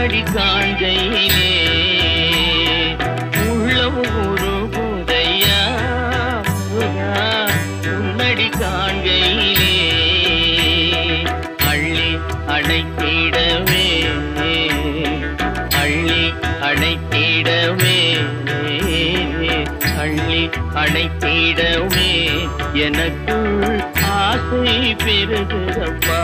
காதடி காஞ்சையிலே உள்ளம் ஒரு புதையா உன்னடி காண்கையிலே அள்ளி அடைத்திடவே அள்ளி அடைத்திடவே அள்ளி அடைத்திடவே எனக்குள் ஆசை பெருகிறப்பா